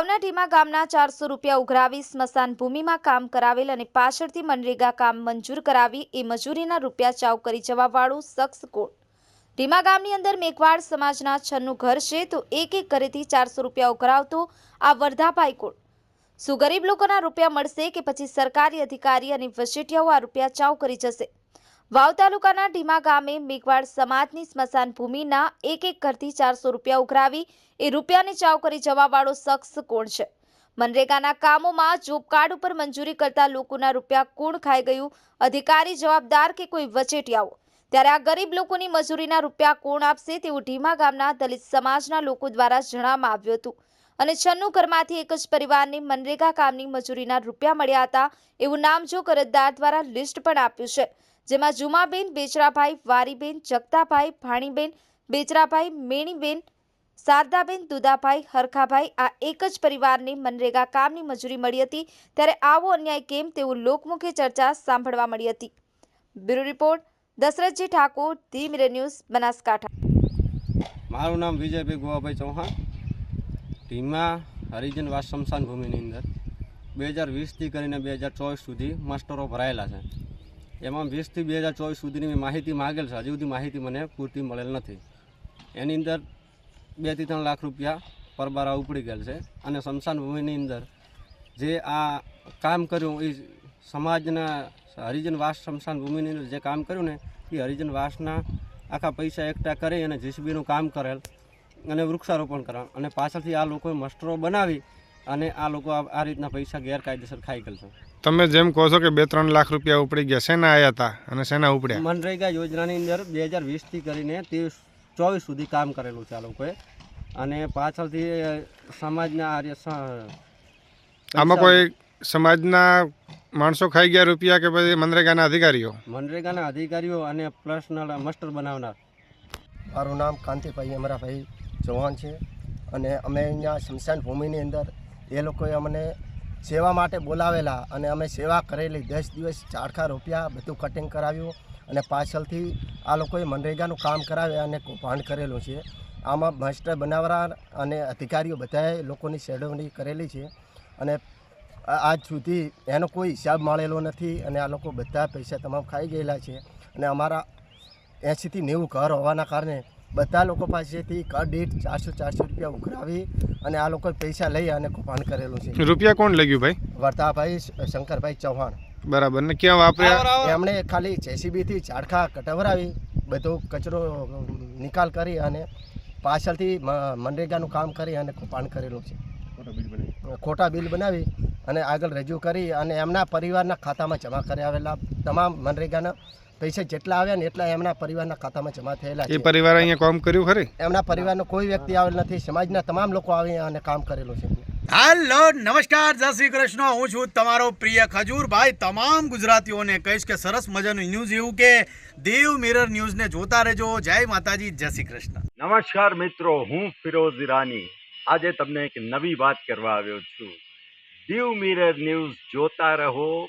વાવના ઢીમા ગામના ચારસો રૂપિયા ઉઘરાવી સ્મશાન ભૂમિમાં કામ કરાવેલ અને પાછળથી મનરેગા કામ મંજૂર કરાવી એ મજૂરીના રૂપિયા ચાવ કરી જવાવાળું શખ્સ કોણ? ઢીમા ગામની અંદર મેઘવાડ સમાજના છન્નું ઘર છે તો એક એક ઘરેથી ચારસો રૂપિયા ઉઘરાવતો આ વર્ધાભાઈ કોણ? શું ગરીબ લોકોના રૂપિયા મળશે કે પછી સરકારી અધિકારી અને વચેટિયાઓ આ રૂપિયા ચાવ કરી જશે? વાવ તાલુકાના ઢીમા ગામે મેઘવાડ સમાજની સ્મશાન ભૂમિના એક એક ઘરથી ચારસો રૂપિયા ઉઘરાવી એ રૂપિયાની ચાવ કરી જવાવાળો શખ્સ કોણ છે? મનરેગાના કામોમાં જોબ કાર્ડ ઉપર મંજૂરી કરતા લોકોના રૂપિયા કોણ ખાઈ ગયું? અધિકારી જવાબદાર કે કોઈ વચેટિયાઓ? ત્યારે આ ગરીબ લોકોની મજૂરીના રૂપિયા કોણ આપશે તેવું ઢીમા ગામના દલિત સમાજના લોકો દ્વારા જણાવવામાં આવ્યું હતું. અને છન્નું ઘરમાંથી એક જ પરિવારને મનરેગા કામની મજૂરીના રૂપિયા મળ્યા હતા. એવું નામજોગ અરજદાર દ્વારા લિસ્ટ પણ આપ્યું છે, જેમાં જુમાબેન, બેચરાભાઈ, વારીબેન, જગતાભાઈ, ભાણીબેન, બેચરાભાઈ, મેણીબેન, શારદાબેન, દુદાભાઈ, હરખાભાઈ આ એક જ પરિવારને મનરેગા કામની મજૂરી મળી હતી. ત્યારે આવો અન્યાય કેમ તેવું લોકમુખે ચર્ચા સાંભળવા મળી હતી. Bureau report, Dashrathji Thakor the mirror news, Banaskantha. મારું નામ વિજયભાઈ ગોવાભાઈ ચૌહાણ. ટીમા હરિજન વાસ સ્મશાન ભૂમિની અંદર બે હજાર વીસથી કરીને બે હજાર ચોવીસ સુધી માસ્ટરો ભરાયેલા છે. એમાં વીસથી બે હજાર ચોવીસ સુધીની માહિતી માગેલ છે. હજુ સુધી માહિતી મને પૂરતી મળેલ નથી. એની અંદર બેથી ત્રણ લાખ રૂપિયા પરબારા ઉપડી ગયેલ છે અને સ્મશાન ભૂમિની અંદર જે આ કામ કર્યું એ સમાજના હરિજન વાસ સ્મશાન ભૂમિની અંદર જે કામ કર્યું ને એ હરિજન વાસના આખા પૈસા એકઠા કરી અને જીસીબીનું કામ કરેલ અને વૃક્ષારોપણ કરવાનું અને પાછળથી આ લોકોએ મસ્ટરો બનાવી અને આ લોકો આ રીતના પૈસા ગેરકાયદેસર ખાઈ ગયેલ છે. તમે જેમ કહો છો કે બે ત્રણ લાખ રૂપિયા ઉપડી ગયા શેના આવ્યા હતા અને શેના ઉપડ્યા? મનરેગા યોજનાની અંદર બે હજાર વીસથી કરીને ત્રીસ ચોવીસ સુધી કામ કરેલું છે આ લોકોએ. અને પાછળથી સમાજના આર્ય આમાં કોઈ સમાજના માણસો ખાઈ ગયા રૂપિયા કે પછી મનરેગાના અધિકારીઓ? મનરેગાના અધિકારીઓ અને પર્સનલ મસ્ટર બનાવનાર. મારું નામ કાંતિભાઈ અમરાભાઈ ચૌહાણ છે અને અમે અહીંયા શમશાન ભૂમિની અંદર એ લોકોએ અમને સેવા માટે બોલાવેલા અને અમે સેવા કરેલી દસ દિવસ ચારખા રૂપિયા બધું કટિંગ કરાવ્યું અને પાછળથી આ લોકોએ મનરેગાનું કામ કરાવ્યા અને કૌભાંડ કરેલું છે. આમાં માસ્ટર બનાવરા અને અધિકારીઓ બધાએ લોકોની સેડવણી કરેલી છે અને આજ સુધી એનો કોઈ હિસાબ મળેલો નથી અને આ લોકો બધા પૈસા તમામ ખાઈ ગયેલા છે અને અમારા એંશીથી નેવું ઘર હોવાના કારણે બધા લોકો પાસેથી ઘર દીઠ ચારસો ચારસો રૂપિયા ઉઘરાવી અને આ લોકો પૈસા લઈ અને કૌભાંડ કરેલું છે. રૂપિયા કોણ લઈ ભાઈ? વર્તાભાઈ શંકરભાઈ ચૌહાણ. બરાબર. ને ક્યાં વાપર્યા? એમણે ખાલી જેસીબીથી ઝાડખા કટવરાવી બધો કચરો નિકાલ કરી અને પાછળથી મનરેગાનું કામ કરી અને કૌભાંડ કરેલું છે. ખોટા બિલ બનાવી. અને આગળ રજૂ કરી અને એમના પરિવારના ખાતામાં જમા કરાવેલા આવેલા તમામ મનરેગાના પૈસા જેટલા આવ્યા ને એટલા એમના પરિવારના ખાતામાં જમા થયેલા એ પરિવાર અહીંયા કામ કર્યું ખરી? એમના પરિવારનો કોઈ વ્યક્તિ આવેલ નથી. સમાજના તમામ લોકો આવી અને કામ કરેલું છે. હાલો નમસ્કાર જય શ્રી કૃષ્ણ. હું છું તમારો પ્રિય ખજૂરભાઈ તમામ ગુજરાતીઓને કહીશ કે સરસ મજાનું ન્યૂઝ એવું કે દેવ મિરર ન્યૂઝને જોતા રહેજો. જય માતાજી જય શ્રી કૃષ્ણ. નમસ્કાર મિત્રો હું ફિરોઝ ઈરાની. આજે તમને એક નવી વાત કરવા આવ્યો છું. દીવ મિરર ન્યૂઝ જોતા રહો